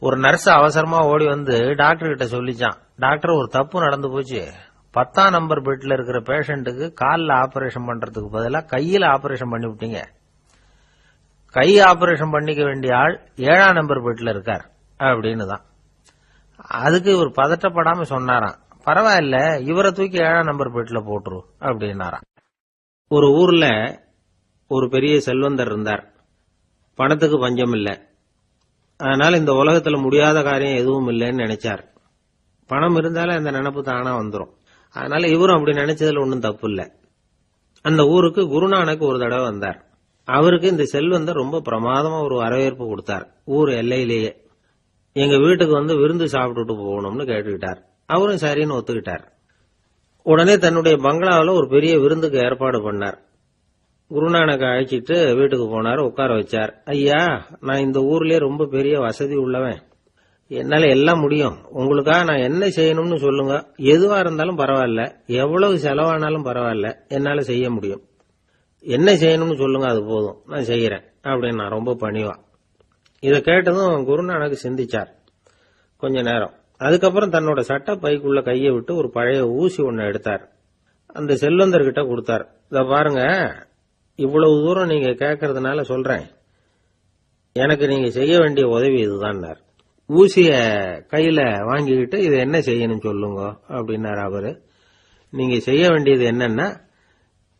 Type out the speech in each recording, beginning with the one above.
ஒரு நர்ஸ் அவசரமா ஓடி வந்து டாக்டர் கிட்ட சொல்லிச்சான். டாக்டர் ஒரு தப்பு நடந்து போச்சு. பத்தாம் நம்பர் பெட்ல இருக்கிற பேஷண்ட்டுக்கு காலில் ஆபரேஷன் பண்றதுக்கு பதிலாக கையில ஆபரேஷன் பண்ணி விட்டீங்க. கை ஆபரேஷன் பண்ணிக்க வேண்டிய ஆள் ஏழாம் நம்பர் பெட்ல இருக்கார் அப்படின்னு தான் அதுக்கு இவர் பதட்டப்படாம சொன்னாராம். பரவாயில்ல இவரை தூக்கி ஏழாம் நம்பர் பெட்ல போட்டுரு அப்படின்னாராம். ஒரு ஊர்ல ஒரு பெரிய செல்வந்தர் இருந்தார். பணத்துக்கு பஞ்சம் இல்லை. அதனால இந்த உலகத்துல முடியாத காரியம் எதுவும் இல்லைன்னு நினைச்சார். பணம் இருந்தாலே அந்த நினைப்பு தானா வந்துடும் அதனால இவரும் அப்படி நினைச்சதுல ஒன்றும் தப்பு இல்லை. அந்த ஊருக்கு குருநானக் ஒரு தடவை வந்தார். அவருக்கு இந்த செல்வந்தர் ரொம்ப பிரமாதமா ஒரு வரவேற்பு கொடுத்தார். ஊர் எல்லையிலேயே. எங்க வீட்டுக்கு வந்து விருந்து சாப்பிட்டுட்டு போகணும்னு கேட்டுக்கிட்டார். அவரும் சரின்னு ஒத்துக்கிட்டார். உடனே தன்னுடைய பங்களாவில் ஒரு பெரிய விருந்துக்கு ஏற்பாடு பண்ணார். குருநானக் அழைச்சிட்டு வீட்டுக்கு போனார் உட்கார வச்சார். ஐயா நான் இந்த ஊர்லயே ரொம்ப பெரிய வசதி உள்ளவன். என்னால எல்லாம் முடியும். உங்களுக்காக நான் என்ன செய்யணும்னு சொல்லுங்க. எதுவா இருந்தாலும் பரவாயில்ல. எவ்வளவு செலவானாலும் பரவாயில்ல. என்னால செய்ய முடியும். என்ன செய்யணும்னு சொல்லுங்க அது போதும். நான் செய்யறேன். அப்படின்னு நான் ரொம்ப பணிவா. இதை கேட்டதும் குருநானக் சிந்திச்சார். கொஞ்ச நேரம். அதுக்கப்புறம் தன்னோட சட்ட பைக்குள்ள கையை விட்டு ஒரு பழைய ஊசி ஒன்று எடுத்தார். அந்த செல்வந்தர்கிட்ட கொடுத்தார். இத பாருங்க இவ்வளவு தூரம் நீங்க கேட்கறதுனால சொல்றேன். எனக்கு நீங்க செய்ய வேண்டிய உதவி இதுதான்னார். ஊசிய கையில வாங்கிக்கிட்டு இது என்ன செய்யணும் சொல்லுங்க அப்படின்னாரு அவரு. நீங்க செய்ய வேண்டியது என்னன்னா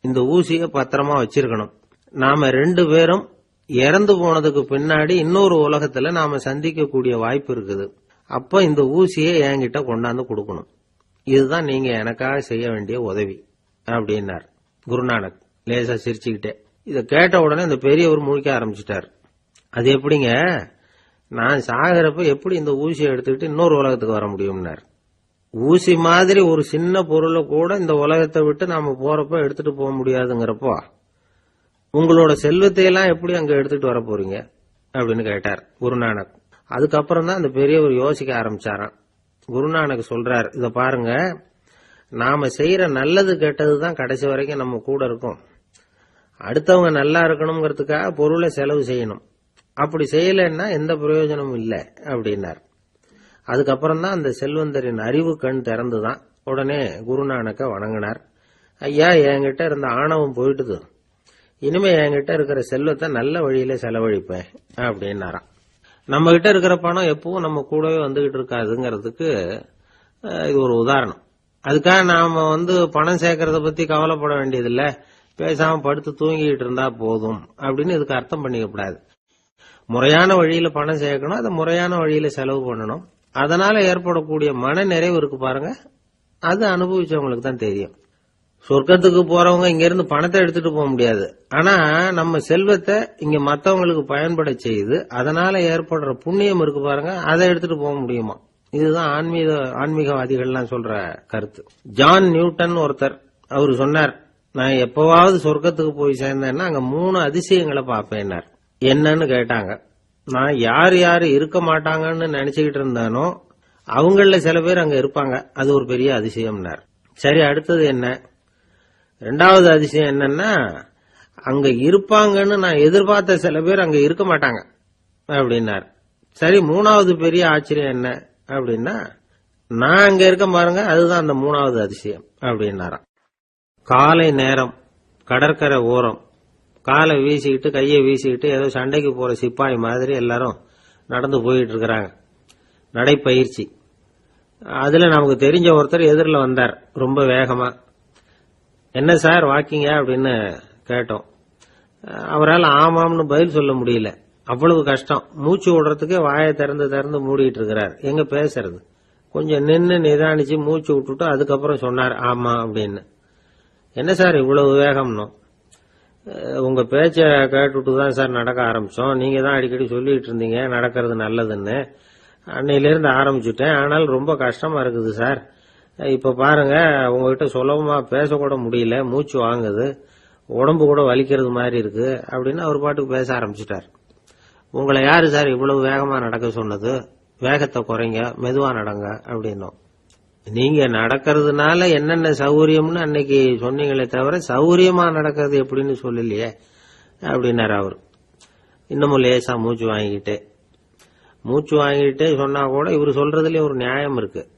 இந்த ஊசிய பத்திரமா வச்சிருக்கணும். நாம ரெண்டு பேரும் இறந்து போனதுக்கு பின்னாடி இன்னொரு உலகத்துல நாம சந்திக்கக்கூடிய வாய்ப்பு இருக்குது. அப்ப இந்த ஊசியை என்கிட்ட கொண்டாந்து கொடுக்கணும். இதுதான் நீங்க எனக்காக செய்ய வேண்டிய உதவி அப்படின்னார். குருநானக். லேசா சிரிச்சுக்கிட்டே இதை கேட்ட உடனே இந்த பெரியவர் முழிக்க ஆரம்பிச்சிட்டார். அது எப்படிங்க? நான் சாகிறப்ப எப்படி இந்த ஊசியை எடுத்துக்கிட்டு இன்னொரு உலகத்துக்கு வர முடியும்னார்? ஊசி மாதிரி ஒரு சின்ன பொருளை கூட இந்த உலகத்தை விட்டு நாம போறப்ப எடுத்துட்டு போக முடியாதுங்கிறப்போ உங்களோட செல்வத்தையெல்லாம் எப்படி அங்க எடுத்துட்டு வர போறீங்க? அப்படின்னு கேட்டார் குருநானக். அதுக்கப்புறம் தான் அந்த பெரியவர் யோசிக்க ஆரம்பிச்சாராம். குருநானக் சொல்றார் இத பாருங்க நாம செய்யற நல்லது கெட்டது தான் கடைசி வரைக்கும் நம்ம கூட இருக்கும். அடுத்தவங்க நல்லா இருக்கணுங்கிறதுக்காக பொருளை செலவு செய்யணும். அப்படி செய்யலைன்னா எந்த பிரயோஜனமும் இல்லை அப்படின்னார். அதுக்கப்புறம் தான் அந்த செல்வந்தரின் அறிவு கண் திறந்துதான். உடனே குருநானக்க வணங்கினார். ஐயா என்கிட்ட இருந்த ஆணவம் போயிட்டுது. இனிமே என்கிட்ட இருக்கிற செல்வத்தை நல்ல வழியில செலவழிப்பேன் அப்படின்னாராம். நம்ம கிட்ட இருக்கிற பணம் எப்பவும் நம்ம கூடவே வந்துகிட்டு இருக்காதுங்கிறதுக்கு இது ஒரு உதாரணம். அதுக்காக நாம வந்து பணம் சேர்க்கறத பத்தி கவலைப்பட வேண்டியதில்லை. பேசாம படுத்து தூங்கிட்டு இருந்தா போதும் அப்படின்னு இதுக்கு அர்த்தம் பண்ணிக்க கூடாது. முறையான வழியில பணம் சேர்க்கணும் அதை முறையான வழியில செலவு பண்ணணும். அதனால ஏற்படக்கூடிய மன நிறைவு இருக்கு பாருங்க. அது அனுபவிச்சவங்களுக்கு தான் தெரியும். சொர்க்கத்துக்கு போறவங்க இங்க இருந்து பணத்தை எடுத்துட்டு போக முடியாது. ஆனா நம்ம செல்வத்தை இங்க மத்தவங்களுக்கு பயன்பட செய்து அதனால ஏற்படுற புண்ணியம் இருக்கு பாருங்க அதை எடுத்துட்டு போக முடியுமா? இதுதான் ஆன்மீக ஆன்மீகவாதிகள்லாம் சொல்ற கருத்து. ஜான் நியூட்டன் ஒருத்தர் அவர் சொன்னார் நான் எப்பவாவது சொர்க்கத்துக்கு போய் சேர்ந்தேன்னா அங்க மூணு அதிசயங்களை பார்ப்பேன்னார் என்னன்னு கேட்டாங்க. நான் யார் யாரு இருக்க மாட்டாங்கன்னு நினைச்சுக்கிட்டு இருந்தானோ அவங்கள சில பேர் அங்க இருப்பாங்க. அது ஒரு பெரிய அதிசயம்னார் சரி அடுத்தது என்ன? ரெண்டாவது அதிசயம் என்னன்னா அங்க இருப்பாங்கன்னு நான் எதிர்பார்த்த சில பேர் அங்க இருக்க மாட்டாங்க அப்படின்னார். சரி மூணாவது பெரிய ஆச்சரியம் என்ன? அப்படின்னா நான் அங்க இருக்க பாருங்க அதுதான் அந்த மூணாவது அதிசயம் அப்படின்னாராம். காலை நேரம் கடற்கரை ஓரம். காலை வீசிக்கிட்டு கையை வீசிக்கிட்டு ஏதோ சண்டைக்கு போற சிப்பாய் மாதிரி எல்லாரும் நடந்து போயிட்டு இருக்கிறாங்க நடைப்பயிற்சி. அதுல நமக்கு தெரிஞ்ச ஒருத்தர் எதிரில் வந்தார் ரொம்ப வேகமா. என்ன சார் வாக்கிங்க? அப்படின்னு கேட்டோம். அவரால் ஆமாம்னு பதில் சொல்ல முடியல. அவ்வளவு கஷ்டம். மூச்சு விடுறதுக்கே வாயை திறந்து திறந்து மூடிட்டு இருக்கிறார் எங்க பேசுறது? கொஞ்சம் நின்று நிதானிச்சு மூச்சு விட்டுட்டு அதுக்கப்புறம் சொன்னார் ஆமா அப்படின்னு. என்ன சார் இவ்வளவு வேகம்னு? உங்க பேச்ச கேட்டுட்டு தான் சார் நடக்க ஆரம்பிச்சோம். நீங்க தான் அடிக்கடி சொல்லிட்டு இருந்தீங்க நடக்கிறது நல்லதுன்னு. அன்னையிலிருந்து ஆரம்பிச்சுட்டேன். ஆனால் ரொம்ப கஷ்டமா இருக்குது சார். இப்ப பாருங்க உங்ககிட்ட சுலபமா பேசக்கூட முடியல மூச்சு வாங்குது. உடம்பு கூட வலிக்கிறது மாதிரி இருக்கு அப்படின்னு அவர் பாட்டுக்கு பேச ஆரம்பிச்சிட்டார். உங்களை யாரு சார் இவ்வளவு வேகமா நடக்க சொன்னது? வேகத்தை குறைங்க மெதுவா நடங்க அப்படின்னோம். நீங்க நடக்கிறதுனால என்னென்ன சௌகரியம்னு அன்னைக்கு சொன்னீங்களே தவிர சௌகரியமா நடக்கிறது எப்படின்னு சொல்லலையே அப்படின்னாரு அவர். இன்னமும் லேசா மூச்சு வாங்கிக்கிட்டே மூச்சு வாங்கிட்டே சொன்னா கூட இவர் சொல்றதுலயும் ஒரு நியாயம் இருக்கு.